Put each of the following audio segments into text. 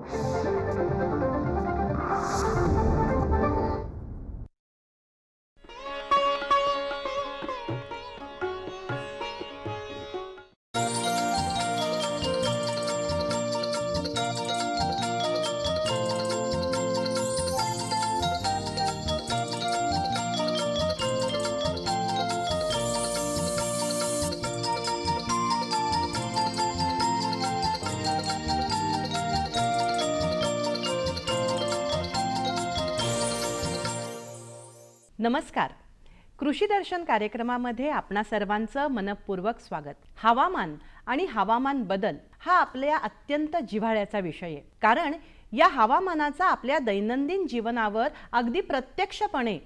Thank you. नमस्कार. कृषी दर्शन कार्यक्रमामध्ये आपणा सर्वांचं मनपूर्वक स्वागत. हवामान आणि हवामान बदल हा आपल्या अत्यंत जिव्हाळ्याचा विषय आहे. कारण या हवामानाचा आपल्या दैनंदिन जीवनावर अगदी प्रत्यक्षपणे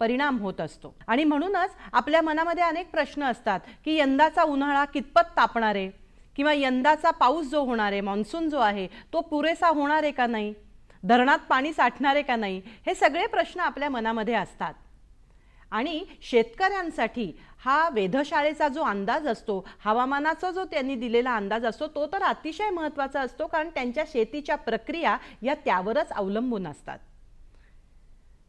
परिणाम होत असतो. आणि म्हणूनच आपल्या मनामध्ये अनेक प्रश्न असतात की यंदाचा उन्हाळा कितपत तापणार आहे? किंवा यंदाचा पाऊस जो होणार आहे मान्सून जो आहे तो पुरेसा होणार आहे का नाही? धरणात पाणी साठणार आहे का नाही? हे सगळे प्रश्न आपल्या मनामध्ये असतात. आणि शेतकऱ्यांसाठी हा वेधशाळेचा जो अंदाज असतो हवामानाचा जो त्यांनी दिलेला अंदाज असतो तो तर अतिशय महत्त्वाचा असतो कारण त्यांच्या शेतीच्या प्रक्रिया या त्यावरच अवलंबून असतात.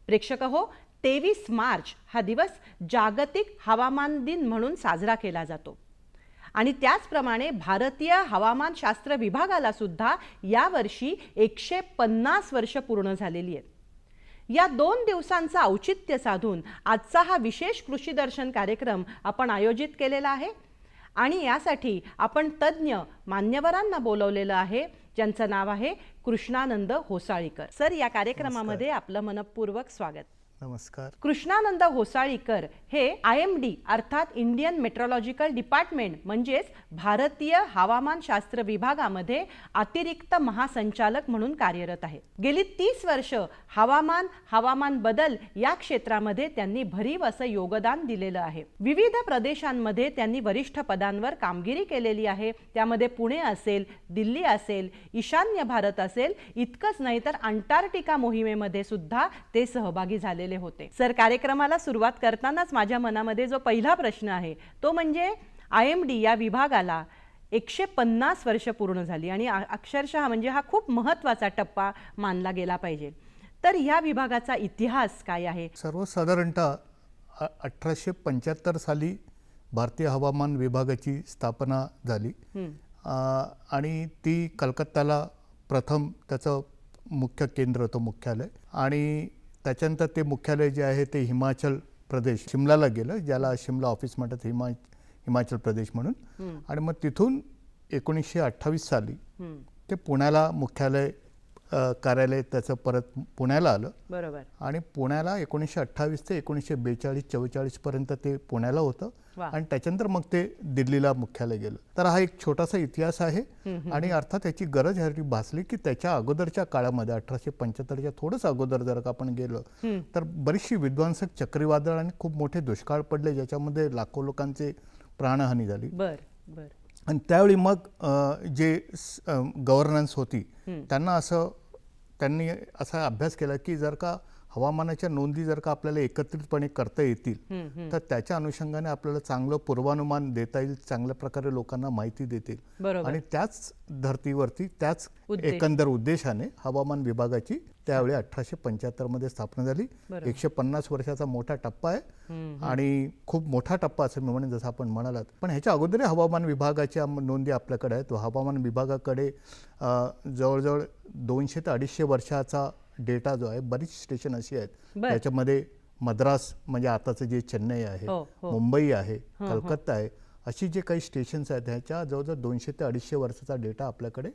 प्रेक्षक हो तेवीस मार्च हा दिवस जागतिक हवामान दिन म्हणून साजरा केला जातो. आणि त्याचप्रमाणे भारतीय हवामानशास्त्र विभागाला सुद्धा यावर्षी एकशे पन्नास वर्ष पूर्ण झालेली आहेत. या दोन दिवसांचं औचित्य साधून आजचा हा विशेष कृषी दर्शन कार्यक्रम आपण आयोजित केलेला आहे. आणि यासाठी आपण तज्ज्ञ मान्यवरांना बोलवलेलं आहे ज्यांचं नाव आहे कृष्णानंद होसाळीकर. सर या कार्यक्रमामध्ये आपलं मनपूर्वक स्वागत. नमस्कार. कृष्णानंद होसाळीकर हे आय एम डी अर्थात इंडियन मेट्रोलॉजिकल डिपार्टमेंट म्हणजेच भारतीय हवामानशास्त्र विभागामध्ये अतिरिक्त महासंचालक म्हणून कार्यरत आहेत. गेली तीस वर्ष हवामान हवामान बदल या क्षेत्रामध्ये त्यांनी भरीव असं योगदान दिलेलं आहे. विविध प्रदेशांमध्ये त्यांनी वरिष्ठ पदांवर कामगिरी केलेली आहे. त्यामध्ये पुणे असेल दिल्ली असेल ईशान्य भारत असेल इतकंच नाही तर अंटार्क्टिका मोहिमेमध्ये सुद्धा ते सहभागी झालेले होते. सर कार्यक्रमाला सुरुवात करतानाच माझ्या मनामध्ये जो पहिला प्रश्न आहे तो म्हणजे आय एम डी या विभागाला एकशे पन्नास वर्ष पूर्ण झाली आणि अक्षरशः म्हणजे हा खूप महत्त्वाचा टप्पा मानला गेला पाहिजे. तर या विभागाचा इतिहास काय आहे? सर्वसाधारणतः अठराशे पंच्याहत्तर साली भारतीय हवामान विभागाची स्थापना झाली. आणि ती कलकत्त्याला प्रथम त्याचं मुख्य केंद्र होतं मुख्यालय. आणि त्याच्यानंतर ते मुख्यालय जे आहे ते हिमाचल प्रदेश शिमलाला गेलं ज्याला शिमला ऑफिस म्हणतात हिमा हिमाचल प्रदेश म्हणून. आणि मग तिथून एकोणीसशे अठ्ठावीस साली ते पुण्याला मुख्यालय कार्यालय त्याचं परत पुण्याला आलं. बरोबर. आणि पुण्याला एकोणीसशे अठ्ठावीस ते एकोणीसशे बेचाळीस चव्वेचाळीस पर्यंत ते पुण्याला होतं. आणि त्याच्यानंतर मग ते दिल्लीला मुख्यालय गेलं. तर हा एक छोटासा इतिहास आहे. आणि अर्थात याची गरज ह्यासाठी भासली की त्याच्या अगोदरच्या काळामध्ये अठराशे पंच्याहत्तरच्या थोडंसं अगोदर जर का आपण गेलं तर बरीचशी विध्वंसक चक्रीवादळ आणि खूप मोठे दुष्काळ पडले ज्याच्यामध्ये लाखो लोकांचे प्राणहानी झाली. बर बर. आणि त्यावेळी मग जे गव्हर्नन्स होती त्यांना असं त्यांनी असा अभ्यास केला की जर का हवामानाच्या नोंदी जर का आपल्याला एकत्रितपणे करता येतील तर त्याच्या अनुषंगाने आपल्याला चांगलं पूर्वानुमान देता येईल चांगल्या प्रकारे लोकांना माहिती देतील आणि त्याच धर्तीवरती त्याच. एकंदर उद्देशाने हवामान विभागाची त्यावेळी अठराशे पंच्याहत्तरमध्ये स्थापना झाली. एकशे पन्नास वर्षाचा मोठा टप्पा आहे. आणि खूप मोठा टप्पा असं मी म्हणेन जसं आपण म्हणालात. पण ह्याच्या अगोदरही हवामान विभागाच्या नोंदी आपल्याकडे आहेत. हवामान विभागाकडे जवळजवळ दोनशे ते अडीचशे वर्षाचा डेटा जो आहे बरीच स्टेशन अशी आहेत. त्याच्यामध्ये मद्रास म्हणजे आताचं जे चेन्नई आहे हो, हो. मुंबई आहे कलकत्ता आहे अशी जे काही स्टेशन्स आहेत ह्याच्या जवळजवळ दोनशे ते अडीचशे वर्षाचा डेटा आपल्याकडे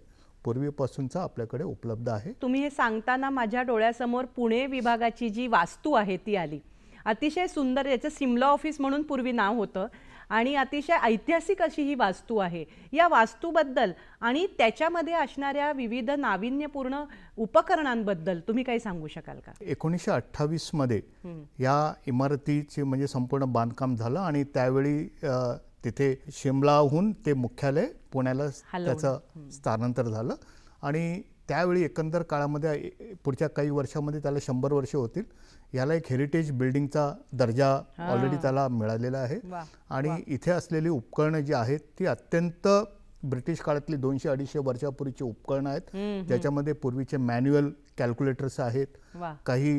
पूर्वीपासूनचा आपल्याकडे उपलब्ध आहे. तुम्ही हे सांगताना माझ्या डोळ्यासमोर पुणे विभागाची जी वास्तू आहे ती आली. अतिशय सुंदर याचं सिमला ऑफिस म्हणून पूर्वी नाव होतं. आणि अतिशय ऐतिहासिक अशी ही वास्तू आहे. या वास्तूबद्दल आणि त्याच्यामध्ये असणाऱ्या विविध नाविन्यपूर्ण उपकरणांबद्दल तुम्ही काही सांगू शकाल का? एकोणीसशे अठ्ठावीसमध्ये या इमारतीचे म्हणजे संपूर्ण बांधकाम झालं आणि त्यावेळी तिथे शिमलाहून ते मुख्यालय पुण्याला. त्याचं स्थानांतर झालं. आणि त्यावेळी एकंदर काळामध्ये पुढच्या काही वर्षामध्ये त्याला शंभर वर्ष होतील. याला एक हेरिटेज बिल्डिंगचा दर्जा ऑलरेडी त्याला मिळालेला आहे. आणि इथे असलेली उपकरणं जी आहेत ती अत्यंत ब्रिटिश काळातली दोनशे अडीचशे वर्षापूर्वीची उपकरणं आहेत. ज्याच्यामध्ये पूर्वीचे मॅन्युअल कॅल्क्युलेटर्स आहेत. काही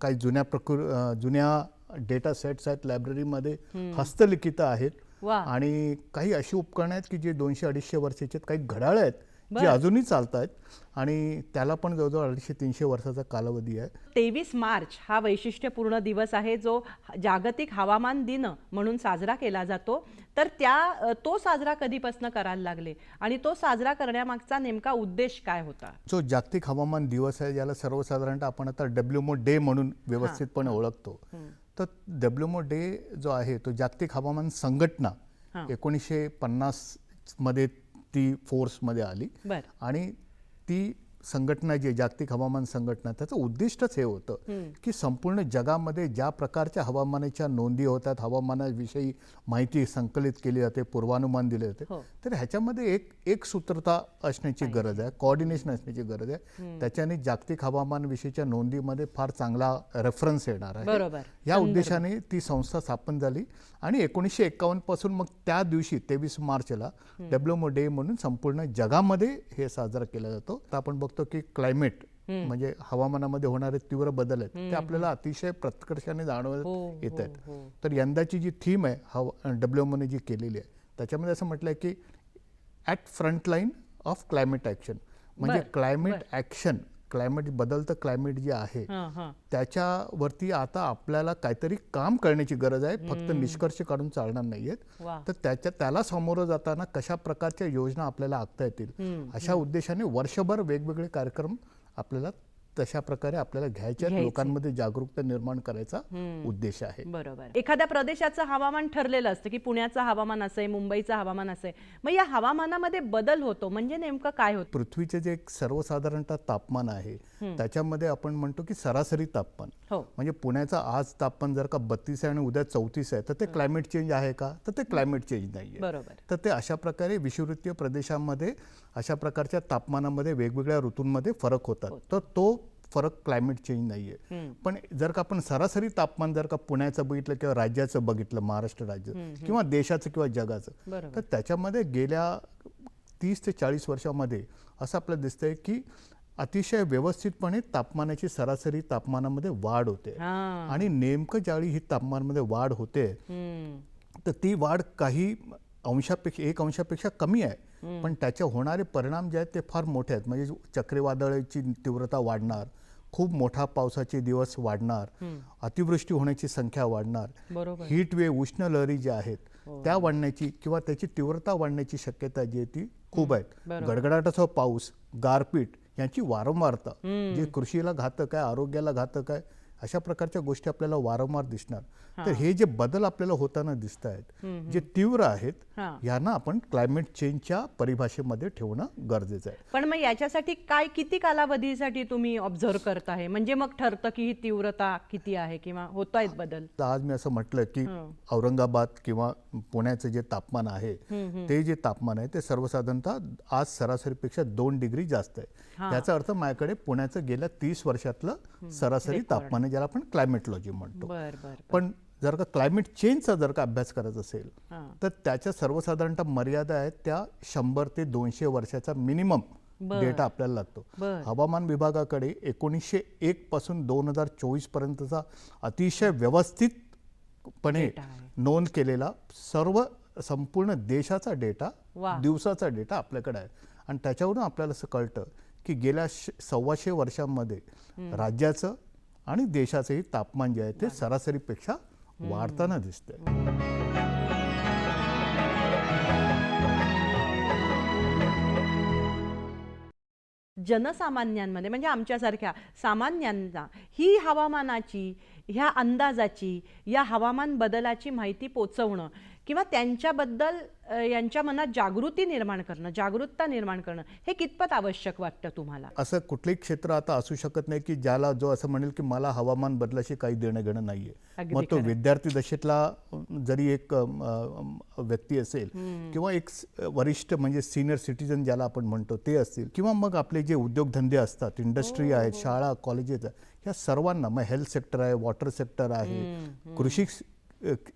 काही जुन्या प्रकृ जुन्या डेटा सेट्स आहेत लायब्ररीमध्ये हस्तलिखित आहेत. आणि काही अशी उपकरणं आहेत की जे दोनशे अडीचशे वर्षाचे आहेत काही घड्याळ आहेत. जे. अजूनही चालत आहेत आणि त्याला पण जवळजवळ अडीचशे तीनशे वर्षाचा कालावधी आहे. तेवीस मार्च हा वैशिष्ट्यपूर्ण दिवस आहे जो जागतिक हवामान दिन म्हणून साजरा केला जातो. तर त्या तो साजरा कधीपासून करायला लागले? आणि तो साजरा करण्यामागचा नेमका उद्देश काय होता? जो जागतिक हवामान दिवस आहे ज्याला सर्वसाधारणतः आपण आता डब्ल्यूमो डे म्हणून व्यवस्थितपणे ओळखतो. तर डब्ल्यूमो डे जो आहे तो जागतिक हवामान संघटना. एकोणीसशे पन्नासमध्ये ती फोर्समध्ये आली. आणि ती संघटना जी जागतिक हवामान संघटना त्याचं उद्दिष्टच हे होतं की संपूर्ण जगामध्ये ज्या प्रकारच्या हवामानाच्या नोंदी होतात हवामानाविषयी माहिती संकलित केली जाते पूर्वानुमान दिले जाते हो. तर ह्याच्यामध्ये एक एक सूत्रता असण्याची गरज आहे कॉर्डिनेशन असण्याची गरज आहे. त्याच्याने जागतिक हवामान विषयीच्या नोंदीमध्ये फार चांगला रेफरन्स येणार आहे. या उद्देशाने ती संस्था स्थापन झाली आणि एकोणीसशे एकावन्नपासून मग त्या दिवशी तेवीस मार्चला डब्ल्यूमो डे म्हणून संपूर्ण जगामध्ये हे साजरा केला जातो. आपण बघतो की क्लायमेट म्हणजे हवामानामध्ये होणारे तीव्र बदल आहेत ते आपल्याला अतिशय प्रकर्षाने हो, जाणवत येत हो, आहेत. हो. तर यंदाची जी थीम आहे हवा डब्ल्यूएमओने जी केलेली आहे त्याच्यामध्ये असं म्हटलं आहे की at frontline of climate action म्हणजे क्लायमेट ॲक्शन क्लायमेट बदलतं क्लायमेट जे आहे त्याच्यावरती आता आपल्याला काहीतरी काम करण्याची गरज आहे. फक्त निष्कर्ष काढून चालणार नाहीयेत. तर त्याच्या त्याला सामोरं जाताना कशा प्रकारच्या योजना आपल्याला आखता येतील? अशा उद्देशाने वर्षभर वेगवेगळे कार्यक्रम आपल्याला तशा प्रकारे आपल्याला घ्यायचे आहेत. घ्यायचे. लोकांमध्ये जागरूकता निर्माण करायचा उद्देश आहे. बरोबर. एखाद्या प्रदेशाचं हवामान ठरलेलं असतं की पुण्याचं हवामान असं आहे मुंबईचं हवामान असं आहे. मग या हवामानामध्ये बदल होतो म्हणजे नेमकं काय होतं? पृथ्वीचे जे एक सर्वसाधारणतः तापमान आहे त्याच्यामध्ये आपण म्हणतो की सरासरी तापमान. हो. म्हणजे पुण्याचं आज तापमान जर का बत्तीस आहे आणि उद्या चौतीस आहे तर ते क्लायमेट चेंज आहे का? तर ते क्लायमेट चेंज नाही बरोबर. तर ते अशा प्रकारे विषुवृत्तीय प्रदेशामध्ये अशा प्रकारच्या तापमानामध्ये वेगवेगळ्या ऋतूंमध्ये फरक होतात. तर तो फरक क्लायमेट चेंज नाही आहे पण जर का आपण सरासरी तापमान जर का पुण्याचं बघितलं किंवा राज्याचं बघितलं महाराष्ट्र राज्य किंवा देशाचं किंवा जगाचं तर त्याच्यामध्ये गेल्या तीस ते चाळीस वर्षामध्ये असं आपल्याला दिसतंय की अतिशय व्यवस्थितपणे तापमानाची सरासरी तापमानामध्ये वाढ होते. आणि नेमकं ज्यावेळी ही तापमानामध्ये वाढ होते तर ती वाढ काही अंशापेक्षा एक अंशापेक्षा कमी आहे. पण त्याचे होणारे परिणाम जे आहेत ते फार मोठे आहेत. म्हणजे चक्रीवादळाची तीव्रता वाढणार खूप मोठा पावसाचे दिवस वाढणार अतिवृष्टी होण्याची संख्या वाढणार हीट वेव उष्ण लहरी ज्या आहेत त्या वाढण्याची किंवा त्याची तीव्रता वाढण्याची शक्यता जी आहे ती खूप आहेत. बरोबर. गडगडाटाचा पाऊस गारपीट यांची वारंवारता जे कृषीला घातक आहे आरोग्याला घातक आहे अशा प्रकारच्या गोष्टी आपल्याला वारंवार दिसणार. तर हे जे बदल आपल्याला होताना दिसत आहेत जे तीव्र आहेत यांना आपण क्लायमेट चेंजच्या परिभाषेमध्ये ठेवणं गरजेचं आहे. पण मग याच्यासाठी काय किती कालावधीसाठी तुम्ही ऑब्झर्व करत आहे म्हणजे मग ठरतं की ही तीव्रता किती आहे किंवा होत आहेत बदल आज मी असं म्हटलं की. औरंगाबाद किंवा पुण्याचं जे तापमान आहे ते जे तापमान आहे ते सर्वसाधारणतः आज सरासरीपेक्षा दोन डिग्री जास्त आहे. याचा अर्थ माझ्याकडे पुण्याचं गेल्या तीस वर्षातलं सरासरी तापमान आहे ज्याला आपण क्लायमेटलॉजी म्हणतो. पण जर का क्लायमेट चेंजचा जर का अभ्यास करायचा असेल हा. तर त्याच्या सर्वसाधारणतः मर्यादा आहेत त्या शंभर ते दोनशे वर्षाचा मिनिमम. डेटा आपल्याला लागतो. हवामान विभागाकडे एकोणीसशे एक पासून दोन हजार चोवीस पर्यंतचा अतिशय व्यवस्थितपणे. नोंद केलेला सर्व संपूर्ण देशाचा डेटा. दिवसाचा डेटा आपल्याकडे आहे. आणि त्याच्यावरून आपल्याला असं कळतं की गेल्या सव्वाशे वर्षांमध्ये राज्याचं आणि देशाचंही तापमान जे आहे ते सरासरीपेक्षा वाढताना दिसतंय. जनसामान्यांमध्ये म्हणजे आमच्यासारख्या सामान्यांना ही हवामानाची ह्या अंदाजाची या हवामान बदलाची माहिती पोचवणं किंवा त्यांच्याबद्दल यांच्या मनात जागृती निर्माण करणं जागरूकता निर्माण करणं हे कितपत आवश्यक वाटतं तुम्हाला? असं कुठलंही क्षेत्र आता असू शकत नाही की ज्याला जो असं म्हणेल की मला हवामान बदलाशी काही देणं घेणं नाहीये. मग तो. विद्यार्थी दशेतला जरी एक व्यक्ती असेल किंवा एक वरिष्ठ म्हणजे सिनियर सिटीजन ज्याला आपण म्हणतो ते असतील किंवा मग आपले जे उद्योगधंदे असतात इंडस्ट्री हो, आहेत शाळा कॉलेजेस ह्या सर्वांना मग हेल्थ सेक्टर आहे वॉटर सेक्टर आहे कृषी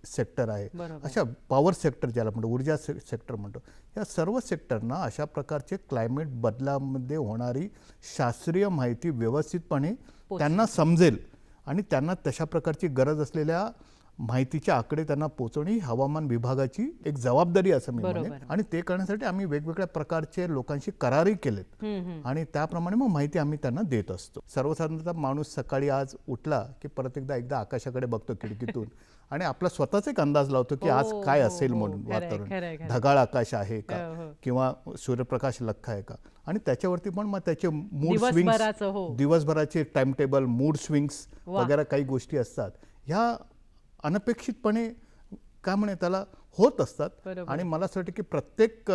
सेक्टर आहे. अशा पॉवर सेक्टर ज्याला म्हणतो ऊर्जा से सेक्टर म्हणतो या सर्व सेक्टरना अशा प्रकारचे क्लायमेट बदलामध्ये होणारी शास्त्रीय माहिती व्यवस्थितपणे त्यांना समजेल आणि त्यांना तशा प्रकारची गरज असलेल्या माहितीचे आकडे त्यांना पोहोचवणे ही हवामान विभागाची एक जबाबदारी असं मी म्हणेन. आणि ते करण्यासाठी आम्ही वेगवेगळ्या प्रकारचे लोकांशी करारही केलेत. आणि त्याप्रमाणे मग माहिती आम्ही त्यांना देत असतो. सर्वसाधारणतः माणूस सकाळी आज उठला की परत एकदा एकदा आकाशाकडे बघतो खिडकीतून. आणि आपला स्वतःच एक अंदाज लावतो की आज हो, काय हो, असेल हो. म्हणून वातावरण. ढगाळ आकाश आहे का हो, हो. किंवा सूर्यप्रकाश लख्ख आहे का आणि त्याच्यावरती पण मग त्याचे मूड हो. स्विंग्स दिवसभराचे टाइम टेबल मूड स्विंग्स. वगैरे काही गोष्टी असतात ह्या अनपेक्षितपणे काय म्हणे त्याला होत असतात. आणि मला असं वाटतं की प्रत्येक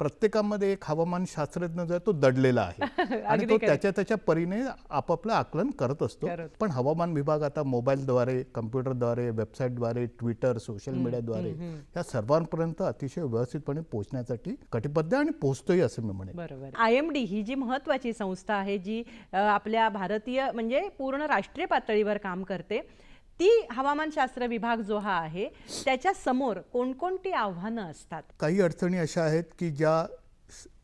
प्रत्येकामध्ये एक हवामान शास्त्रज्ञ जो आहे तो दडलेला आहे. आणि तो. त्याच्या त्याच्या परीने आपापलं आकलन करत असतो. पण हवामान विभाग आता मोबाईलद्वारे कम्प्युटरद्वारे वेबसाईटद्वारे ट्विटर सोशल मीडियाद्वारे या सर्वांपर्यंत अतिशय व्यवस्थितपणे पोहोचण्यासाठी कटिबद्ध आहे आणि पोहोचतोही असं मी म्हणेन. बरोबर. आय एम डी ही जी महत्वाची संस्था आहे जी आपल्या भारतीय म्हणजे पूर्ण राष्ट्रीय पातळीवर काम करते ती हवामानशास्त्र विभाग जो हा आहे त्याच्यासमोर कोणकोणती आव्हानं असतात? काही अडचणी अशा आहेत की ज्या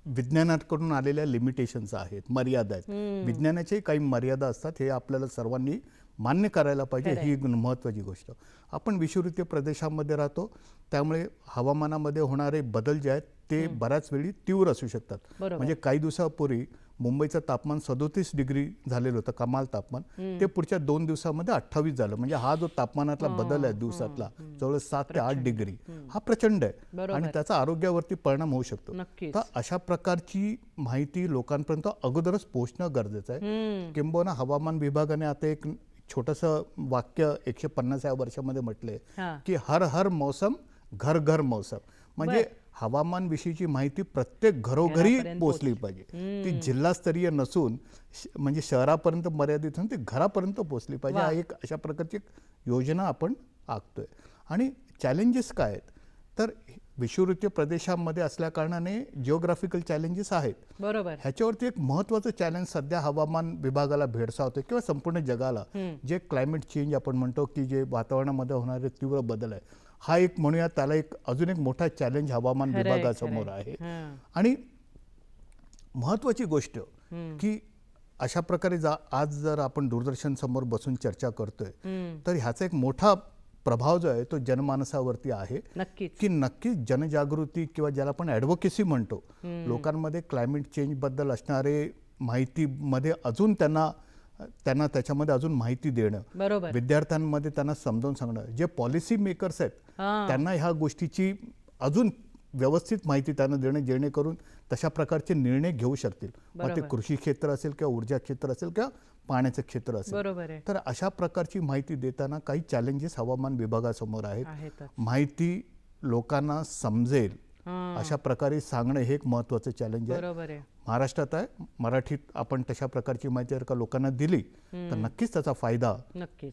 विज्ञानाकडून आलेल्या लिमिटेशन्स आहेत मर्यादा आहेत. विज्ञानाच्याही काही मर्यादा असतात हे आपल्याला सर्वांनी मान्य करायला पाहिजे ही एक महत्त्वाची गोष्ट. आपण विषुवृत्तीय प्रदेशामध्ये राहतो त्यामुळे हवामानामध्ये होणारे बदल जे आहेत ते बऱ्याच वेळी तीव्र असू शकतात. म्हणजे काही दिवसापूर्वी मुंबईचं तापमान सदोतीस डिग्री झालेलं होतं कमाल तापमान. ते पुढच्या दोन दिवसामध्ये अठ्ठावीस झालं. म्हणजे हा जो तापमानातला बदल आहे दिवसातला जवळ सात ते आठ डिग्री हा प्रचंड आहे. आणि त्याचा आरोग्यावरती परिणाम होऊ शकतो. तर अशा प्रकारची माहिती लोकांपर्यंत अगोदरच पोहोचणं गरजेचं आहे. किंबहुना हवामान विभागाने आता एक छोटंसं वाक्य एकशे पन्नासाव्या वर्षामध्ये म्हटलंय. की हर हर मौसम घर घर मौसम. म्हणजे हवामान विषयीची माहिती प्रत्येक घरोघरी पोहोचली. पाहिजे. ती जिल्हास्तरीय नसून म्हणजे शहरापर्यंत मर्यादित असून ती घरापर्यंत पोहोचली पाहिजे. हा एक अशा प्रकारची योजना आपण आखतोय. आणि चॅलेंजेस काय आहेत? तर विषुवृत्तीय प्रदेशामध्ये असल्या कारणाने जिओग्राफिकल चॅलेंजेस आहेत. बरोबर. ह्याच्यावरती एक महत्त्वाचं चॅलेंज सध्या हवामान विभागाला भेडसावतोय किंवा संपूर्ण जगाला. जे क्लायमेट चेंज आपण म्हणतो की जे वातावरणामध्ये होणारे तीव्र बदल आहे हा एक म्हणूया त्याला एक अजून एक मोठा चॅलेंज हवामान विभागासमोर. आहे. आणि महत्त्वाची गोष्ट की अशा प्रकारे जा आज जर आपण दूरदर्शन समोर बसून चर्चा करतोय तर ह्याचा एक मोठा प्रभाव जो आहे तो जनमानसावरती आहे. की नक्कीच जनजागृती किंवा ज्याला आपण ॲडव्होकेसी म्हणतो लोकांमध्ये क्लायमेट चेंजबद्दल असणारे माहितीमध्ये अजून त्यांना त्यांना त्याच्यामध्ये अजून माहिती देणं. बरोबर. विद्यार्थ्यांमध्ये त्यांना समजावून सांगणं. जे पॉलिसी मेकर्स आहेत. त्यांना ह्या गोष्टीची अजून व्यवस्थित माहिती त्यांना देणं जेणेकरून तशा प्रकारचे निर्णय घेऊ शकतील. मग ते. कृषी क्षेत्र असेल किंवा ऊर्जा क्षेत्र असेल किंवा पाण्याचं क्षेत्र असेल. तर अशा प्रकारची माहिती देताना काही चॅलेंजेस हवामान विभागासमोर आहेत. माहिती लोकांना समजेल. अशा प्रकारे सांगणं हे एक महत्वाचं चॅलेंज आहे. महाराष्ट्रात आहे. मराठीत आपण तशा प्रकारची माहिती जर का लोकांना दिली तर नक्कीच त्याचा फायदा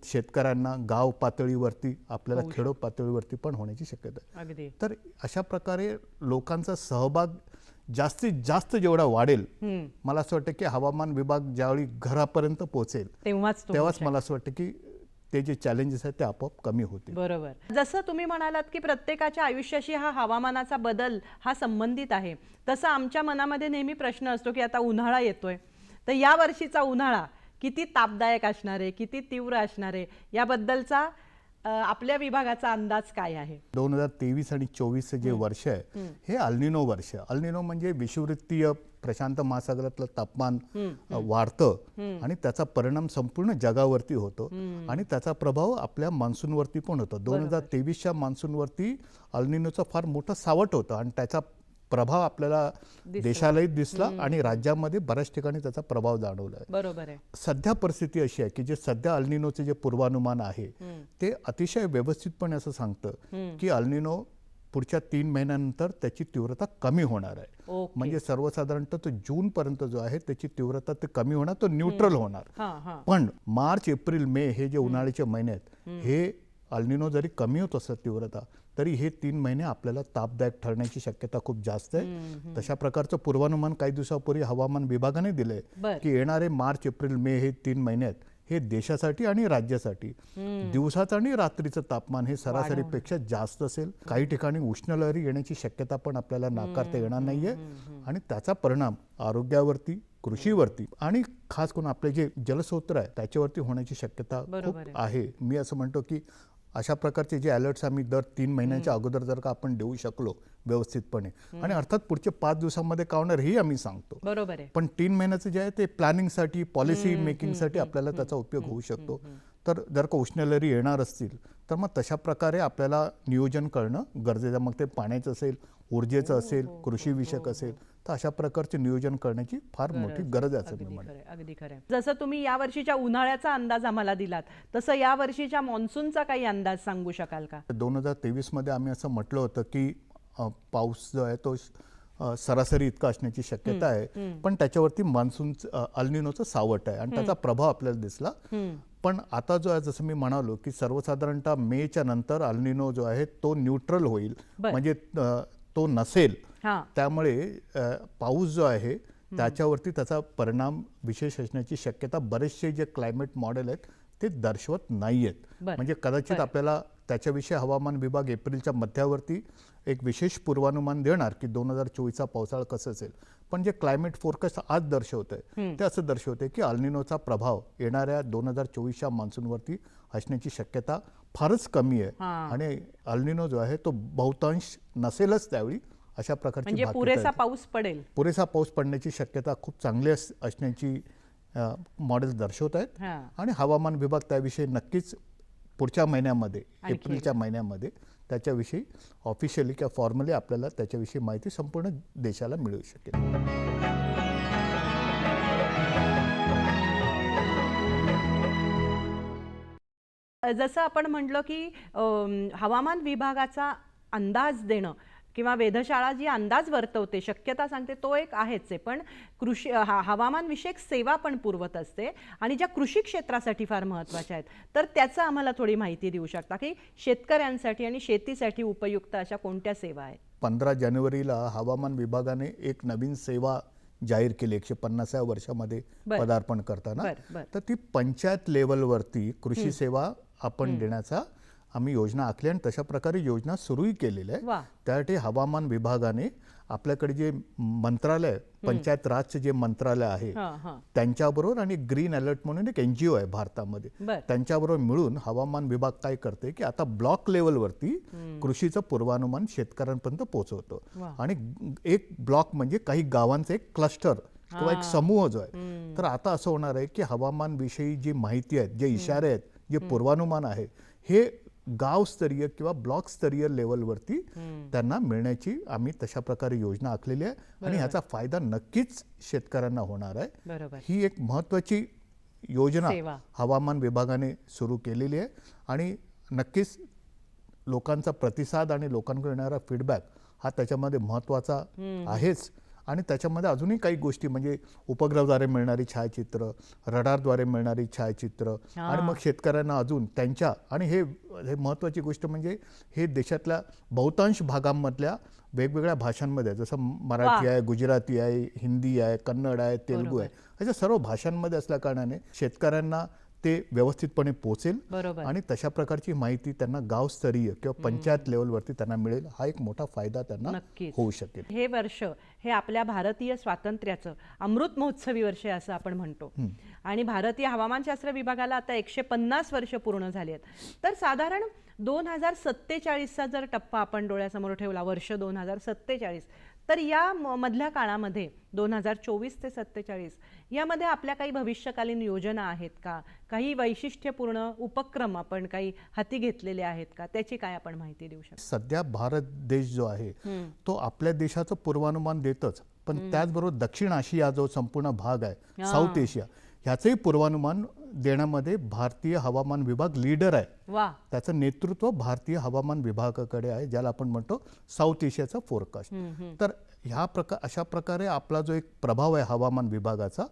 शेतकऱ्यांना गाव पातळीवरती आपल्याला खेडो पातळीवरती पण होण्याची शक्यता आहे. तर अशा प्रकारे लोकांचा सहभाग जास्तीत जास्त जेवढा वाढेल. मला असं वाटतं की हवामान विभाग ज्यावेळी घरापर्यंत पोहोचेल तेव्हाच मला असं वाटतं की ते जे चॅलेंजेस आहेत ते आपोआप कमी होतील. बरोबर. जसं तुम्ही म्हणालात की प्रत्येकाच्या आयुष्याशी हा हवामानाचा बदल हा संबंधित आहे. तसं आमच्या मनामध्ये नेहमी प्रश्न असतो की आता उन्हाळा येतोय. तर या वर्षीचा उन्हाळा किती तापदायक असणार आहे किती तीव्र असणार आहे याबद्दलचा आपल्या विभागाचा अंदाज काय आहे? दोन हजार तेवीस आणि चोवीस जे वर्ष आहे हे अल्निनो वर्ष अल्निनो म्हणजे विषुवृत्तीय प्रशांत महासागरातलं तापमान वाढतं आणि त्याचा परिणाम संपूर्ण जगावरती होतो. आणि त्याचा प्रभाव आपल्या मान्सूनवरती पण होतो. दोन हजार तेवीसच्या मान्सूनवरती अल्निनोचा फार मोठं सावट होतं आणि त्याचा प्रभाव आपल्याला देशालाही दिसला आणि राज्यामध्ये बऱ्याच ठिकाणी त्याचा प्रभाव जाणवला. आहे बरोबर आहे. सध्या परिस्थिती अशी आहे की जे सध्या अल्निनोचे जे पूर्वानुमान आहे ते अतिशय व्यवस्थितपणे असं सांगतं की अल्निनो पुढच्या तीन महिन्यानंतर त्याची तीव्रता कमी होणार आहे. म्हणजे सर्वसाधारणतः तो जून पर्यंत जो आहे त्याची तीव्रता ते कमी होणार तो न्यूट्रल होणार. पण मार्च एप्रिल मे हे जे उन्हाळ्याचे महिने आहेत हे अल्निनो जरी कमी होत असत तीव्रता तरी हे तीन महिने आपल्याला तापदायक ठरण्याची शक्यता खूप जास्त आहे. तशा प्रकारचं पूर्वानुमान काही दिवसापूर्वी हवामान विभागाने बर. की येणारे मार्च एप्रिल मे हे तीन महिने आहेत. हे देशासाठी आणि राज्यासाठी. दिवसाचं आणि रात्रीचं तापमान हे सरासरीपेक्षा जास्त असेल. काही ठिकाणी उष्णलहरी येण्याची शक्यता पण आपल्याला नाकारता येणार नाहीये. आणि त्याचा परिणाम आरोग्यावरती कृषीवरती आणि खास करून आपले जे जलस्रोत आहे त्याच्यावरती होण्याची शक्यता खूप. आहे. मी असं म्हणतो की अशा प्रकारचे जे अलर्ट्स आम्ही दर तीन महिन्यांच्या अगोदर जर का आपण देऊ शकलो व्यवस्थितपणे. आणि अर्थात पुढचे पाच दिवसामध्ये का होणार हेही आम्ही सांगतो. बरोबर आहे. पण तीन महिन्याचं जे आहे ते प्लॅनिंगसाठी पॉलिसी मेकिंगसाठी आपल्याला त्याचा उपयोग होऊ शकतो. तर जर का उष्णलहरी येणार असतील तर मग तशा प्रकारे आपल्याला नियोजन करणं गरजेचं. मग ते पाण्याचं असेल ऊर्जेचं असेल कृषीविषयक असेल तर अशा प्रकारचे नियोजन करण्याची फार मोठी गरज आहे असं मी अगदी म्हणेन खरंय अगदी खरंय जसं तुम्ही या वर्षीच्या उन्हाळ्याचा अंदाज आम्हाला दिलात तसं या वर्षीच्या मान्सूनचा काही अंदाज सांगू शकाल का? दोन हजार तेवीसमध्ये आम्ही असं म्हटलं होतं की पाऊस जो आहे तो सरासरी इतका असण्याची शक्यता आहे. पण त्याच्यावरती मान्सून अल्निनोचं सावट आहे आणि त्याचा प्रभाव आपल्याला दिसला. पण आता जो आहे जसं मी म्हणालो की सर्वसाधारणतः मेच्या नंतर अल्निनो जो आहे तो न्यूट्रल होईल. म्हणजे तो नसेल त्यामुळे पाऊस जो आहे त्याच्यावरती त्याचा परिणाम विशेष असण्याची शक्यता बरेचसे जे क्लायमेट मॉडेल आहेत ते दर्शवत नाही आहेत. म्हणजे कदाचित. आपल्याला त्याच्याविषयी हवामान विभाग एप्रिलच्या मध्यावरती एक विशेष पूर्वानुमान देणार की दोन हजार चोवीसचा पावसाळा कसं असेल पण जे क्लायमेट फोरकास्ट आज दर्शवत आहे ते असं दर्शवते की अल्निनोचा प्रभाव येणाऱ्या दोन हजार चोवीसच्या मान्सूनवरती असण्याची शक्यता फारच कमी आहे. हां. आणि अल्निनो जो आहे तो बहुतांश नसेलच त्यावेळी अशा प्रकारची म्हणजे भाकीतं पुरेसा आहेत. पाऊस पडेल. पुरेसा पाऊस पडण्याची शक्यता खूप चांगली अस- असण्याची मॉडेल दर्शवत आहेत. हा. आणि हवामान विभाग त्याविषयी नक्कीच पुढच्या महिन्यामध्ये आणखी एप्रिलच्या महिन्यामध्ये त्याच्याविषयी ऑफिशियली किंवा फॉर्मली आपल्याला त्याच्याविषयी माहिती संपूर्ण देशाला मिळू शकेल. जसं आपण म्हटलं की हवामान विभागाचा अंदाज देणं किंवा वेधशाळा जी अंदाज वर्तवते शक्यता सांगते तो एक आहेच आहे पण कृषी हा हवामान विषयक सेवा पण पुरवत असते आणि ज्या कृषी क्षेत्रासाठी फार महत्त्वाच्या आहेत तर त्याचं आम्हाला थोडी माहिती देऊ शकता की शेतकऱ्यांसाठी आणि शेतीसाठी उपयुक्त अशा कोणत्या सेवा आहेत पंधरा जानेवारीला हवामान विभागाने एक नवीन सेवा जाहीर केली एकशे पन्नासाव्या वर्षामध्ये. पदार्पण करताना. तर ती पंचायत लेवलवरती कृषी सेवा आपण देण्याचा आम्ही योजना आखली आणि तशा प्रकारे योजना सुरूही केलेली आहे. त्यासाठी हवामान विभागाने आपल्याकडे जे मंत्रालय पंचायत राजचे जे मंत्रालय आहे हां हां. त्यांच्याबरोबर आणि ग्रीन अलर्ट म्हणून एक एन जी ओ आहे भारतामध्ये. बर. त्यांच्याबरोबर मिळून हवामान विभाग काय करते की आता ब्लॉक लेवलवरती कृषीचं पूर्वानुमान शेतकऱ्यांपर्यंत पोहोचवतो. आणि एक ब्लॉक म्हणजे काही गावांचं एक क्लस्टर किंवा एक समूह जो आहे. तर आता असं होणार आहे की हवामान विषयी जी माहिती आहे जे इशारे आहेत जे पूर्वानुमान आहे हे गावस्तरीय किंवा ब्लॉक स्तरीय लेवलवरती त्यांना मिळण्याची आम्ही तशा प्रकारे योजना आखलेली आहे आणि ह्याचा फायदा नक्कीच शेतकऱ्यांना होणार आहे. ही एक महत्वाची योजना. हवामान विभागाने सुरू केलेली आहे आणि नक्कीच लोकांचा प्रतिसाद आणि लोकांकडून येणारा फीडबॅक हा त्याच्यामध्ये महत्त्वाचा आहेच. आणि त्याच्यामध्ये अजूनही काही गोष्टी म्हणजे उपग्रहाद्वारे मिळणारी छायाचित्र रडारद्वारे मिळणारी छायाचित्र आणि मग शेतकऱ्यांना अजून त्यांच्या आणि हे हे महत्वाची गोष्ट म्हणजे हे देशातल्या बहुतांश भागांमधल्या वेगवेगळ्या भाषांमध्ये आहे. जसं मराठी आहे गुजराती आहे हिंदी आहे कन्नड आहे तेलुगू आहे अशा सर्व भाषांमध्ये असल्या कारणाने शेतकऱ्यांना ते व्यवस्थितपणे पोचेल बरोबर. आणि तशा प्रकारची माहिती त्यांना गावस्तरीय किंवा पंचायत लेवलवरती त्यांना मिळेल हा एक मोठा फायदा त्यांना. होऊ शकेल. हे वर्ष हे आपल्या भारतीय स्वातंत्र्याचं अमृत महोत्सवी वर्ष आहे असं आपण म्हणतो. आणि भारतीय हवामानशास्त्र विभागाला आता एकशे पन्नास वर्ष पूर्ण झाली आहेत. तर साधारण दोन हजार सत्तेचाळीसचा जर टप्पा आपण डोळ्यासमोर ठेवला वर्ष दोन हजार सत्तेचाळीस तर या मधल्या काळामध्ये दोन हजार चोवीस ते सत्तेचाळीस यामध्ये आपल्या काही भविष्यकालीन योजना आहेत का? काही वैशिष्ट्यपूर्ण उपक्रम आपण काही हाती घेतलेले आहेत का? त्याची काय आपण माहिती देऊ शकतो? सध्या भारत देश जो आहे तो आपल्या देशाचं पूर्वानुमान देतच. पण त्याचबरोबर दक्षिण आशिया जो संपूर्ण भाग आहे साऊथ एशिया ह्याचंही पूर्वानुमान देण्यामध्ये भारतीय हवामान विभाग लीडर आहे. वा. त्याचं नेतृत्व भारतीय हवामान विभागाकडे आहे ज्याला आपण म्हणतो साऊथ एशियाचा फोरकास्ट. तर ह्या प्रकार अशा प्रकारे आपला जो एक प्रभाव आहे हवामान विभागाचा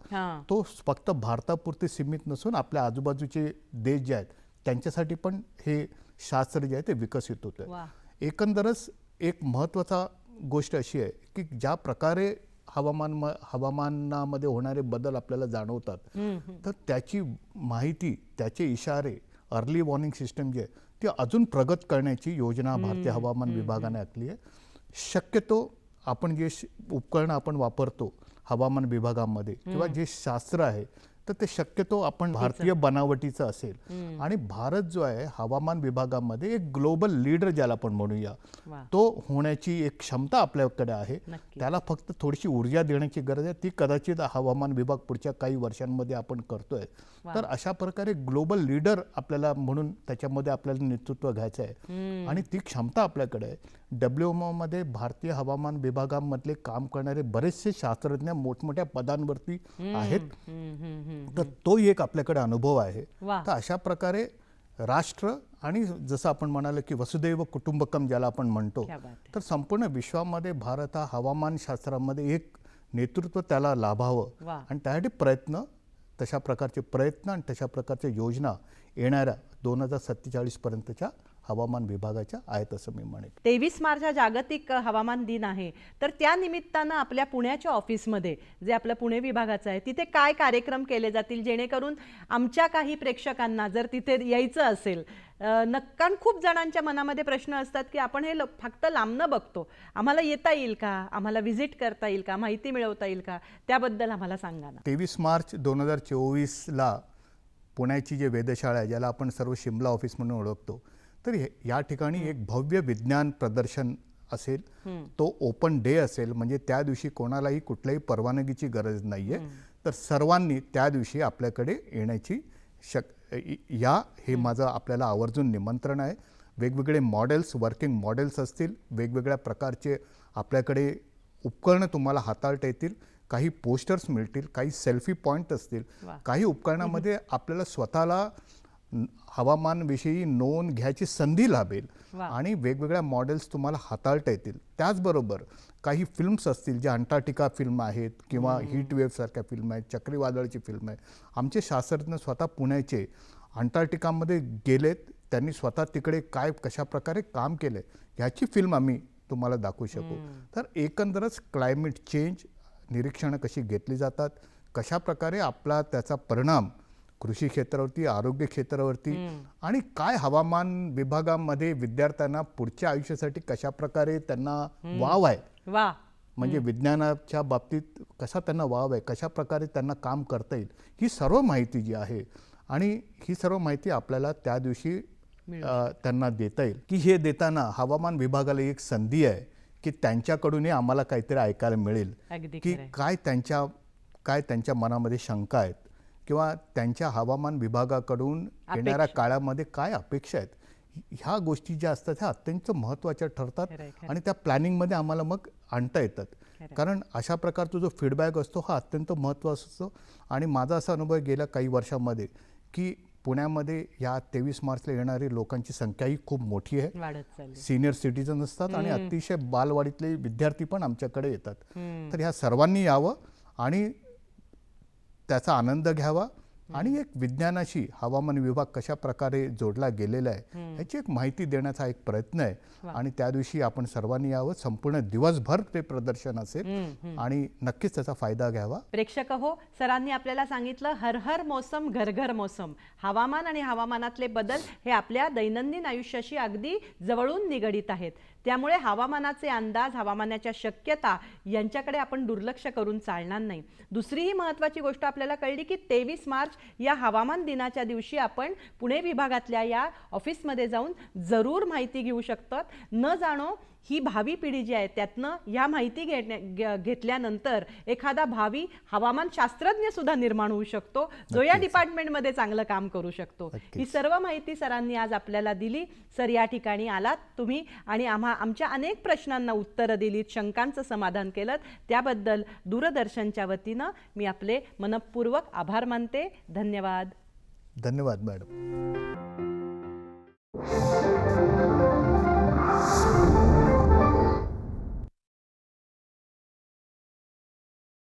तो फक्त भारतापुरते सीमित नसून आपल्या आजूबाजूचे देश जे आहेत त्यांच्यासाठी पण हे शास्त्र जे आहे ते विकसित होतं एकंदरच एक महत्त्वाचा गोष्ट अशी आहे की ज्या प्रकारे हवामान हवामानामध्ये होणारे बदल आपल्याला जाणवतात तर त्याची माहिती त्याचे इशारे अर्ली वॉर्निंग सिस्टम जे आहे ती अजून प्रगत करण्याची योजना भारतीय हवामान विभागाने आखली आहे. शक्यतो आपण जे उपकरणं आपण वापरतो हवामान विभागामध्ये किंवा जे शास्त्र आहे तर ते शक्यतो आपण भारतीय बनावटीचं असेल. आणि भारत जो आहे हवामान विभागामध्ये एक ग्लोबल लीडर ज्याला आपण म्हणूया तो होण्याची एक क्षमता आपल्याकडे आहे. त्याला फक्त थोडीशी ऊर्जा देण्याची गरज आहे. ती कदाचित हवामान विभाग पुढच्या काही वर्षांमध्ये आपण करतोय. तर अशा प्रकारे ग्लोबल लीडर आपल्याला म्हणून त्याच्यामध्ये आपल्याला नेतृत्व घ्यायचं आहे आणि ती क्षमता आपल्याकडे आहे डब्ल्यू मध्ये भारतीय हवामान विभागामधले काम करणारे बरेचसे शास्त्रज्ञ मोठमोठ्या पदांवरती आहेत. तर तो एक आपल्याकडे अनुभव आहे. तर अशा प्रकारे राष्ट्र आणि जसं आपण म्हणालो की वसुदैव कुटुंबकम ज्याला आपण म्हणतो. तर संपूर्ण विश्वामध्ये भारत हा हवामानशास्त्रामध्ये एक नेतृत्व त्याला लाभावं. आणि त्यासाठी प्रयत्न तशा प्रकारचे प्रयत्न आणि तशा प्रकारच्या योजना येणाऱ्या दोन हजार सत्तेचाळीसपर्यंतच्या हवामान विभागाच्या आहेत असं मी म्हणेन. तेवीस मार्च हा जागतिक हवामान दिन आहे. तर त्या निमित्तानं आपल्या पुण्याच्या ऑफिसमध्ये जे आपलं पुणे विभागाचं आहे तिथे काय कार्यक्रम केले जातील? जेणेकरून आमच्या काही प्रेक्षकांना जर तिथे यायचं असेल अ, नक्क- कारण खूप जणांच्या मनामध्ये प्रश्न असतात की आपण हे ल- फक्त लांबनं बघतो. आम्हाला येता येईल का? आम्हाला व्हिजिट करता येईल का? माहिती मिळवता येईल का? त्याबद्दल आम्हाला सांगा ना. तेवीस मार्च दोन हजार चोवीसला पुण्याची जे वेधशाळा आहे ज्याला आपण सर्व शिमला ऑफिस म्हणून ओळखतो तर हे- या ठिकाणी एक भव्य विज्ञान प्रदर्शन असेल. तो ओपन डे असेल म्हणजे त्या दिवशी कोणालाही कुठल्याही परवानगीची गरज नाही आहे तर सर्वांनी त्या दिवशी आपल्याकडे येण्याची शक या हे माझं आपल्याला आवर्जून निमंत्रण आहे. वेगवेगळे मॉडेल्स वर्किंग मॉडेल्स असतील वेगवेगळ्या प्रकारचे आपल्याकडे उपकरणं तुम्हाला हाताळता येतील काही पोस्टर्स मिळतील काही सेल्फी पॉईंट असतील. काही उपकरणामध्ये आपल्याला स्वतःला हवामानविषयी नोंद घ्यायची संधी लाभेल. आणि वेगवेगळ्या मॉडेल्स तुम्हाला हाताळता येतील. त्याचबरोबर काही फिल्म्स असतील ज्या अंटार्क्टिका फिल्म आहेत किंवा हीट वेव्हसारख्या फिल्म आहेत चक्रीवादळाची फिल्म आहे आमचे शास्त्रज्ञ स्वतः पुण्याचे अंटार्क्टिकामध्ये गेलेत त्यांनी स्वतः तिकडे काय कशा प्रकारे काम केलं ह्याची फिल्म आम्ही तुम्हाला दाखवू शकू. तर एकंदरच क्लायमेट चेंज निरीक्षणं कशी घेतली जातात कशा प्रकारे आपला त्याचा परिणाम कृषी क्षेत्रावरती आरोग्य क्षेत्रावरती आणि काय हवामान विभागामध्ये विद्यार्थ्यांना पुढच्या आयुष्यासाठी कशा प्रकारे त्यांना वाव आहे वा म्हणजे विज्ञानाच्या बाबतीत कसा त्यांना वाव आहे कशा प्रकारे त्यांना काम करता येईल ही सर्व माहिती जी आहे आणि ही सर्व माहिती आपल्याला त्या दिवशी त्यांना देता येईल की हे देताना हवामान विभागाला एक संधी आहे की त्यांच्याकडूनही आम्हाला काहीतरी ऐकायला मिळेल की. काय त्यांच्या काय त्यांच्या मनामध्ये शंका आहेत किंवा त्यांच्या हवामान विभागाकडून येणाऱ्या. काळामध्ये काय अपेक्षा आहेत ह्या गोष्टी ज्या असतात ह्या अत्यंत महत्त्वाच्या ठरतात. आणि त्या प्लॅनिंगमध्ये आम्हाला मग आणता येतात. कारण अशा प्रकारचा जो फीडबॅक असतो हा अत्यंत महत्त्वाचा असतो. आणि माझा असा अनुभव गेल्या काही वर्षामध्ये की पुण्यामध्ये या तेवीस मार्चला येणारी लोकांची संख्याही खूप मोठी आहे. सिनियर सिटीजन असतात आणि अतिशय बालवाडीतले विद्यार्थी पण आमच्याकडे येतात. तर ह्या सर्वांनी यावं आणि त्याचा आनंद घ्यावा आणि एक विज्ञानाशी हवामान विभाग कशा प्रकारे जोडला गेलेला आहे याची एक माहिती देण्याचा एक प्रयत्न आहे. आणि त्या दिवशी आपण सर्वांनी यावं संपूर्ण दिवसभर ते प्रदर्शन असेल आणि नक्कीच त्याचा फायदा घ्यावा. प्रेक्षक हो सरांनी आपल्याला सांगितलं हर हर मोसम घर घर मोसम. हवामान आणि हवामानातले बदल हे आपल्या दैनंदिन आयुष्याशी अगदी जवळून निगडीत आहेत. त्यामुळे हवामानाचे अंदाज हवामानाच्या शक्यता यांच्याकडे आपण दुर्लक्ष करून चालणार नाही. दुसरीही महत्त्वाची गोष्ट आपल्याला कळली की तेवीस मार्च या हवामान दिनाच्या दिवशी आपण पुणे विभागातल्या या ऑफिसमध्ये जाऊन जरूर माहिती घेऊ शकतात न जाणो ही भावी पिढी जी आहे त्यातनं ह्या माहिती घेण्या घेतल्यानंतर एखादा भावी हवामान शास्त्रज्ञ सुद्धा निर्माण होऊ शकतो जो या डिपार्टमेंटमध्ये चांगलं काम करू शकतो. ही सर्व माहिती सरांनी आज आपल्याला दिली. सर या ठिकाणी आलात तुम्ही आणि आम्हा आमच्या अनेक प्रश्नांना उत्तरं दिलीत शंकांचं समाधान केलं त्याबद्दल दूरदर्शनच्या वतीनं मी आपले मनपूर्वक आभार मानते. धन्यवाद. धन्यवाद मॅडम.